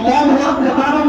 কম হোক কারণ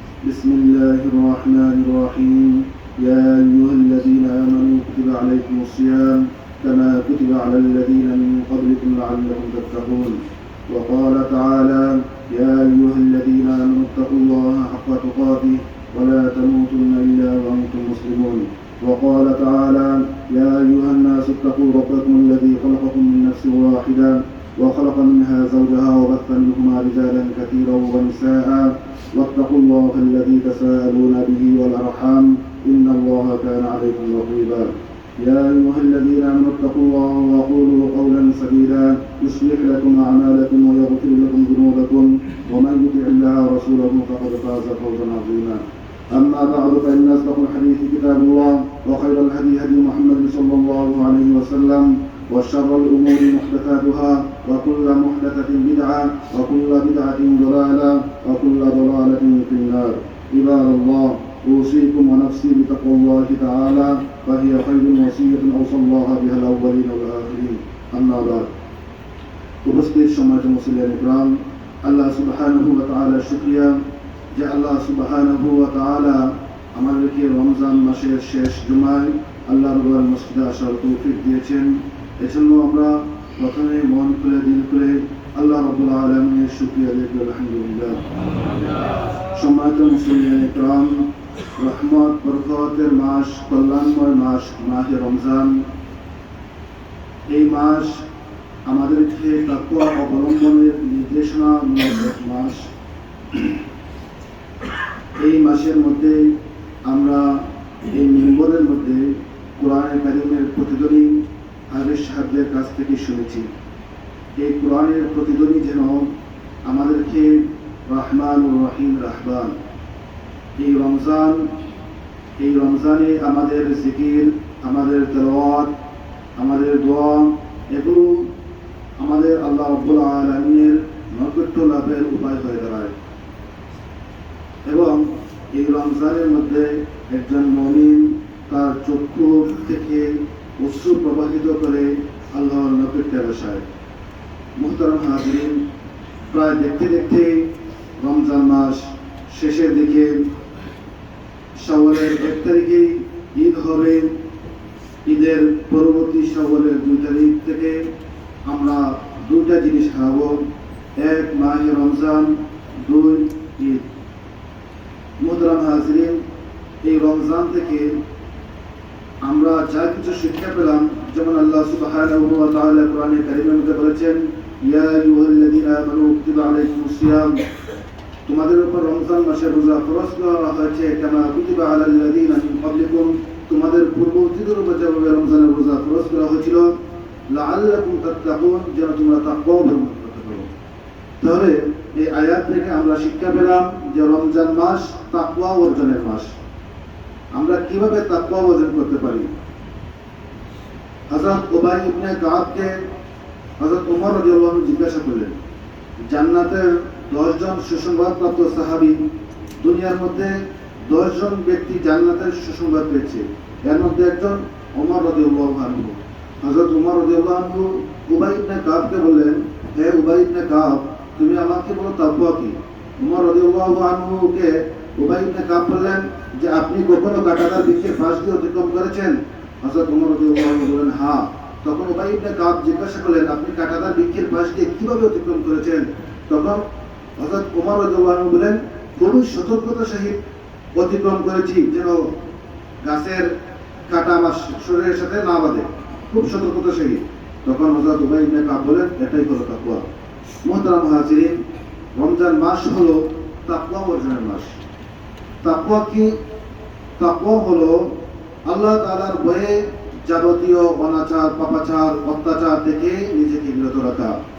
بسم الله الرحمن الرحيم. يا أيها الذين آمنوا كتب عليكم الصيام كما كتب على الذين من قبلكم لعلكم تتقون. وقال تعالى يا أيها الذين آمنوا اتقوا الله حق تقاته ولا تموتن إلا وأنتم مسلمون. وقال تعالى يا أيها الناس اتقوا ربكم الذي خلقكم من نفس واحدة وخلق منها زوجها وبث منهما رجالا كثيرا ونساء. واتقوا الله الذي تساءلون به والأرحام. إن الله كان عليكم رقيبا. يا أيها الذين آمنوا اتقوا الله وقولوا قولا سديدا. يصلح لكم أعمالكم ويغفر لكم ذنوبكم. ومن يطع الله ورسوله فقد فاز فوزا عظيما. أما بعد فإن أصدق الحديث كتاب الله وخير الهدي هدي محمد صلى الله عليه وسلم. وشر الأمور محدثاتها وكل محدثة بدعة وكل بدعة ضلالة وكل ضلالة في النار عباد الله أوصيكم ونفسي بتقوى الله تعالى فهي خير وصية أوصى الله بها الأولين والآخرين أما بعد উপস্থিত সমাজ মুসলিম ইকরাম আল্লাহ সুবহানাহু ওয়া তাআলা শুকরিয়া যে আল্লাহ সুবহানাহু ওয়া তাআলা আমাদেরকে রমজান মাসের শেষ জুমায় আল্লাহ রব্বুল মসজিদে আসার তৌফিক দিয়েছেন এজন্য আমরা প্রথমে মন খুলে, দিল খুলে আল্লাহ রব্বুল আলমের শুক্রিয়া দেখি আলহামদুলিল্লাহ। সম্মানিত মুসলিম ইকরাম রহমত, বরকতের মাস, কল্যাণময় মাস, মাহে রমজান। এই মাস আমাদেরকে তাকুয়া অবলম্বনের নির্দেশনামূলক মাস। এই মাসের মধ্যে আমরা এই মেম্বরের মধ্যে কোরআনের কারিমের প্রতিধ্বনি আবির সাহেবদের কাছ থেকে শুনেছি। এই কোরআনের প্রতিধ্বনি যেন আমাদেরকে রহমান রহিম রাহবান এই রমজান, এই রমজানে আমাদের জিকির, আমাদের তেলাওয়াত, আমাদের দোয়া এগুলো আমাদের আল্লাহ রব্বুল আলমিনের নৈকট্য লাভের উপায় হয়ে দাঁড়ায়। এবং এই রমজানের মধ্যে একজন মমিন তার চক্ষু থেকে অশ্রু প্রবাহিত করে আল্লাহর নৈকট্যে বসায় মোহতারাম হাজরিন, প্রায় দেখতে দেখতে রমজান মাস শেষের দিকে। রমজানের এক তারিখেই ঈদ হবে। ঈদের পরবর্তী সবলের দুই তারিখ থেকে আমরা দুটা জিনিস খাব এক মাহে রমজান, দুই ঈদ। মুহতারাম হাজরিন, এই রমজান থেকে আমরা যা কিছু শিক্ষা পেলাম, যেমন আল্লাহ সুবহানাহু ওয়া তাআলা কোরআনে কারীমের মধ্যে বলেছেন, ইয়া আইয়ুহাল্লাযীনা আমানু কুতিবা আলাইকুমুস সিয়াম। তোমাদের উপর রমজান মাসের রোজা ফরজ করা হয়েছে, কেমা কুতিবা আলাল্লাযীনা মিন ক্বাবলিকুম। তোমাদের পূর্ববর্তীদের উপর যেভাবে রমজানের রোজা ফরজ করা হয়েছিল, লাআল্লাকুম তাত্তাকুন, যেন তোমরা তাকওয়া অবলম্বন করতে পারো। তাহলে এই আয়াত থেকে আমরা শিক্ষা পেলাম যে রমজান মাস তাকওয়া অর্জনের মাস। আমরা কীভাবে তাকওয়া অর্জন করতে পারি? হযরত উবাই ইবনে কাবকে হযরত ওমর রাদিয়াল্লাহু আনহু জিজ্ঞাসা করলেন, জান্নাতের 10 জন সুসংবাদপ্রাপ্ত সাহাবী দুনিয়ার মধ্যে 10 জন ব্যক্তি জান্নাতের সুসংবাদ পেয়েছে। এর মধ্যে একজন ওমর রাদিয়াল্লাহু আনহু। হযরত ওমর রাদিয়াল্লাহু আনহু উবাই ইবনে কাবকে বললেন, হে উবাই ইবনে কাব, তুমি আমাকে বলো তাকওয়া কি? ওমর রাদিয়াল্লাহু আনহুকে উবাই ইবনে কাব বললেন যে আপনি কখনো বৃক্ষের পাশ দিয়ে অতিক্রম করেছেন? ওমর রাদিয়াল্লাহু আনহু বললেন হ্যাঁ। তখন উবাই ইবনে কাব জিজ্ঞাসা করলেন, আপনি কাটাতার বৃক্ষের পাশ দিয়ে কীভাবে অতিক্রম করেছেন? তখন ওমর রাদিয়াল্লাহু আনহু বলেন খুবই সতর্কতা সহিত অতিক্রম করেছি, যেন গাছের কাটা আমার শরীরের সাথে না বাঁধে। খুব সতর্কতা সহিত। তখন হযরত উবাই ইবনে কাব বলেন, এটাই হলো তাকওয়া। মুহতারাম হাজিরিন, রমজান মাস হলো তাকওয়া অর্জনের মাস। তাকওয়া কি? তাকুয়া হলো আল্লাহ তালার ভয়ে যাবতীয় অনাচার, পাপাচার, অত্যাচার থেকে নিজেকে বিরত রাখা।